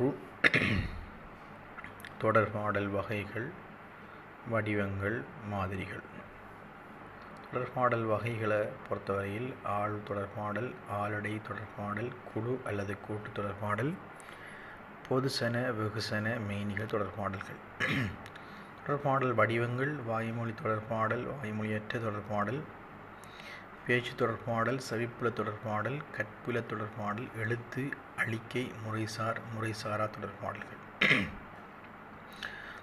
ஒன்று தொடர்பாடல் வகைகள் வடிவங்கள் மாதிரிகள். தொடர்பாடல் வகைகளை பொறுத்தவரையில் ஆள் தொடர்பாடல் ஆளடை தொடர்பாடல் குழு அல்லது கூட்டு தொடர்பாடல் பொதுசன வெகுசன மெய்நிகழ் தொடர்பாடல்கள் தொடர்பாடல் வடிவங்கள் வாய்மொழி தொடர்பாடல் வாய்மொழியற்ற தொடர்பாடல் பேச்சு தொடர்பாடல் செவிப்புல தொடர்பாடல் கற்புல தொடர்பாடல் எழுத்து அழிக்கை முறைசார் முறைசாரா தொடர்பாடல்கள்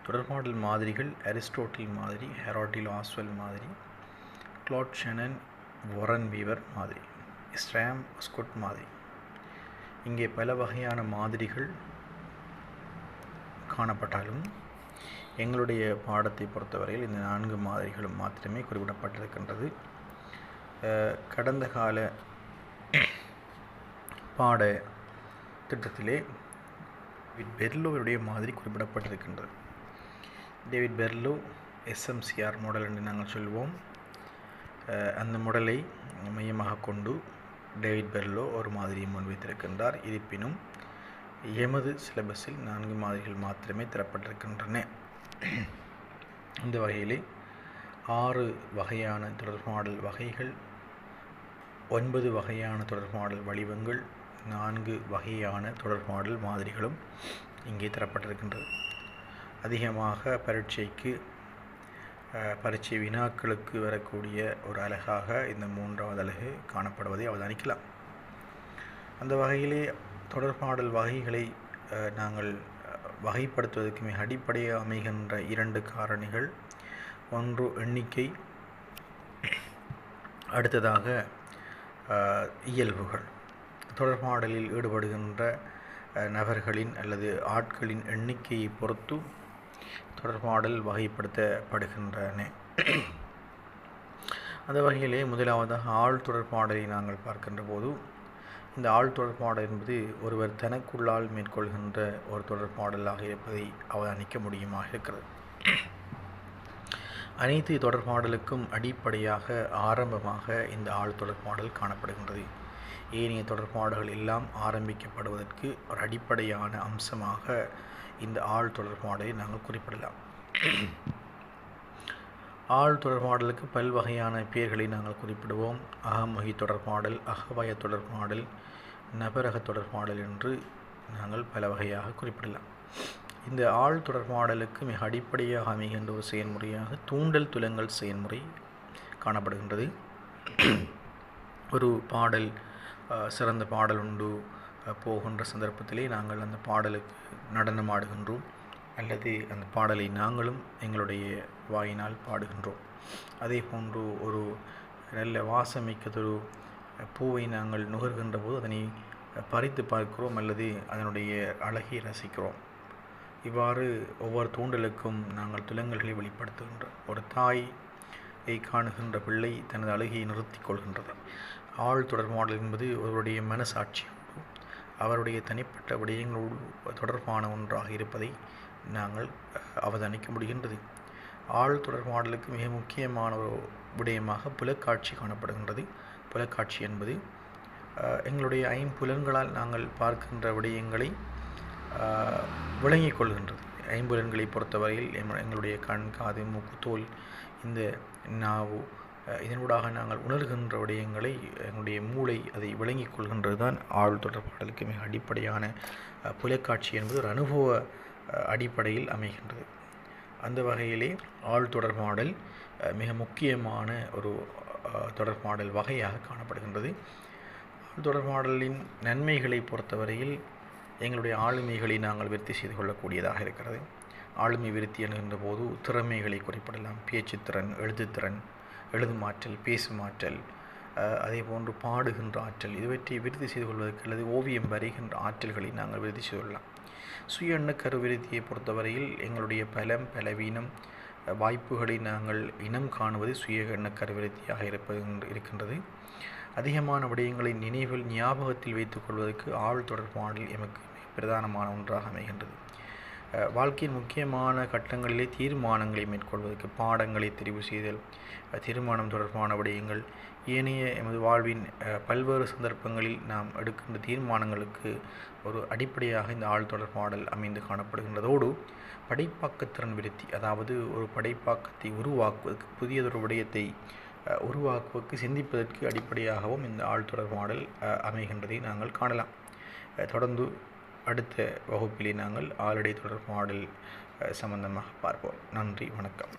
தொடர்பாடல் மாதிரிகள் அரிஸ்டோட்டில் மாதிரி ஹெராட்டில் ஆஸ்வெல் மாதிரி கிளாட் ஷெனன் ஒரன் வீவர் மாதிரி ஸ்ட்ராம் ஸ்கொட் மாதிரி. இங்கே பல வகையான மாதிரிகள் காணப்பட்டாலும் எங்களுடைய பாடத்தை பொறுத்தவரையில் இந்த நான்கு மாதிரிகளும் மாத்திரமே குறிப்பிடப்பட்டிருக்கின்றது. கடந்த கால பாட திட்டத்திலே டேவிட் பெர்லோவுடைய மாதிரி குறிப்பிடப்பட்டிருக்கின்றது. டேவிட் பெர்லோ எஸ்எம்சிஆர் மாடல் என்று நாங்கள் சொல்வோம். அந்த மாடலை மையமாக கொண்டு டேவிட் பெர்லோ ஒரு மாதிரியை முன்வைத்திருக்கின்றார். இருப்பினும் எமது சிலபஸில் நான்கு மாதிரிகள் மாத்திரமே தரப்பட்டிருக்கின்றன. இந்த வகையிலே ஆறு வகையான தொடர்பாடல் வகைகள் ஒன்பது வகையான தொடர்பாடல் வடிவங்கள் நான்கு வகையான தொடர்பாடல் மாதிரிகளும் இங்கே தரப்பட்டிருக்கின்றது. அதிகமாக பரீட்சைக்கு பரீட்சை வினாக்களுக்கு வரக்கூடிய ஒரு அழகாக இந்த மூன்றாவது அழகு காணப்படுவதை அவதானிக்கலாம். அந்த வகையிலே தொடர்பாடல் வகைகளை நாங்கள் வகைப்படுத்துவதற்கு மிக அடிப்படையாக அமைகின்ற இரண்டு காரணிகள். ஒன்று எண்ணிக்கை. அடுத்ததாக இயல்புகள். தொடர்பாடலில் ஈடுபடுகின்ற நபர்களின் அல்லது ஆட்களின் எண்ணிக்கையை பொறுத்து தொடர்பாடல் வகைப்படுத்தப்படுகின்றன. அந்த வகையிலே முதலாவதாக ஆள் தொடர்பாடலை நாங்கள் பார்க்கின்ற போது இந்த ஆள் தொடர்பாடல் என்பது ஒருவர் தனக்குள்ளால் மேற்கொள்கின்ற ஒரு தொடர்பாடலாக இருப்பதை அவதானிக்க முடியுமாக இருக்கிறது. அனைத்து தொடர்பாடலுக்கும் அடிப்படையாக ஆரம்பமாக இந்த ஆள் தொடர்பாடல் காணப்படுகின்றது. ஏனைய தொடர்பாடல்கள் எல்லாம் ஆரம்பிக்கப்படுவதற்கு ஒரு அடிப்படையான அம்சமாக இந்த ஆள் தொடர்பாடலை நாங்கள் குறிப்பிடலாம். ஆள் தொடர்பாடலுக்கு பல்வகையான பெயர்களை நாங்கள் குறிப்பிடுவோம். அகமொழி தொடர்பாடல் அகவய தொடர்பாடல் நபரக தொடர்பாடல் என்று நாங்கள் பல வகையாக குறிப்பிடலாம். இந்த ஆள் தொடர்பாடலுக்கு மிக அடிப்படையாக அமைகின்ற ஒரு செயல்முறையாக தூண்டல் துலங்கல் செயல்முறை காணப்படுகின்றது. ஒரு பாடல் சிறந்த பாடல் உண்டு. போகின்ற சந்தர்ப்பத்திலே நாங்கள் அந்த பாடலுக்கு நடனம் ஆடுகின்றோம். அல்லது அந்த பாடலை நாங்களும் எங்களுடைய வாயினால் பாடுகின்றோம். அதே போன்று ஒரு நல்ல வாசமிக்கதொரு பூவை நாங்கள் நுகர்கின்ற போது அதனை பறித்து பார்க்கிறோம் அல்லது அதனுடைய அழகை ரசிக்கிறோம். இவ்வாறு ஒவ்வொரு தூண்டலுக்கும் நாங்கள் துலங்கல்களை வெளிப்படுத்துகின்றோம் ஒரு தாயை காணுகின்ற பிள்ளை தனது அழகியை நிறுத்தி கொள்கின்றது. ஆள் தொடர்பாடல் என்பது ஒருவருடைய மனசாட்சியோடு அவருடைய தனிப்பட்ட விடயங்களோடு தொடர்பான ஒன்றாக இருப்பதை நாங்கள் அவதானிக்க முடிகின்றது. ஆள் தொடர்பாடலுக்கு மிக முக்கியமான ஒரு விடயமாக புலக்காட்சி காணப்படுகின்றது. புலக்காட்சி என்பது எங்களுடைய ஐம்புலன்களால் நாங்கள் பார்க்கின்ற விடயங்களை விளங்கிக் கொள்கின்றது. ஐம்புலன்களை பொறுத்தவரையில் எங்களுடைய கண் காது மூக்கு தோல் இந்த நாவு இதனூடாக நாங்கள் உணர்கின்ற விடயங்களை எங்களுடைய மூளை அதை விளங்கிக் கொள்கின்றது தான் ஆள் தொடர்பாடலுக்கு மிக அடிப்படையான புலக்காட்சி என்பது ஒரு அனுபவ அடிப்படையில் அமைகின்றது. அந்த வகையிலே ஆள் தொடர்பாடல் மிக முக்கியமான ஒரு தொடர்பாடல் வகையாக காணப்படுகின்றது. ஆள் தொடர்பாடலின் நன்மைகளை பொறுத்தவரையில் எங்களுடைய ஆளுமைகளை நாங்கள் விருத்தி செய்து கொள்ளக்கூடியதாக இருக்கிறது. ஆளுமை விருத்தி என்கின்ற போது திறமைகளை குறிப்பிடலாம். பேச்சுத்திறன் எழுதுத்திறன் எழுதுமாற்றல் பேசுமாற்றல் அதே போன்று பாடுகின்ற ஆற்றல் இதுவற்றை விருத்தி செய்து கொள்வதற்கு அல்லது ஓவியம் வரைகின்ற ஆற்றல்களை நாங்கள் விருத்தி செய்து கொள்ளலாம். சுய எண்ண கருவிருத்தியை பொறுத்தவரையில் எங்களுடைய பலம் பலவீனம் வாய்ப்புகளை நாங்கள் இனம் காணுவது சுய எண்ண கருவிருத்தியாக இருப்பது இருக்கின்றது. அதிகமான விடயங்களை நினைவில் ஞாபகத்தில் வைத்துக் கொள்வதற்கு ஆள் தொடர்பாடல் எமக்கு பிரதானமான ஒன்றாக அமைகின்றது. வாழ்க்கையின் முக்கியமான கட்டங்களிலே தீர்மானங்களை மேற்கொள்வதற்கு பாடங்களை தெரிவு செய்தல் தீர்மானம் தொடர்பான விடயங்கள் ஏனைய எமது வாழ்வின் பல்வேறு சந்தர்ப்பங்களில் நாம் எடுக்கின்ற தீர்மானங்களுக்கு ஒரு அடிப்படையாக இந்த ஆள் தொடர்பாடல் அமைந்து காணப்படுகின்றதோடு படைப்பாக்கத்திறன் விருத்தி அதாவது ஒரு படைப்பாக்கத்தை உருவாக்குவதற்கு புதியதொரு விடயத்தை உருவாக்குவதற்கு சிந்திப்பதற்கு அடிப்படையாகவும் இந்த ஆள் தொடர்பாடல் அமைகின்றதை நாங்கள் காணலாம். தொடர்ந்து அடுத்த வகுப்பிலே நாங்கள் ஆளுடை தொடர் மாடல் சம்பந்தமாக பார்ப்போம். நன்றி வணக்கம்.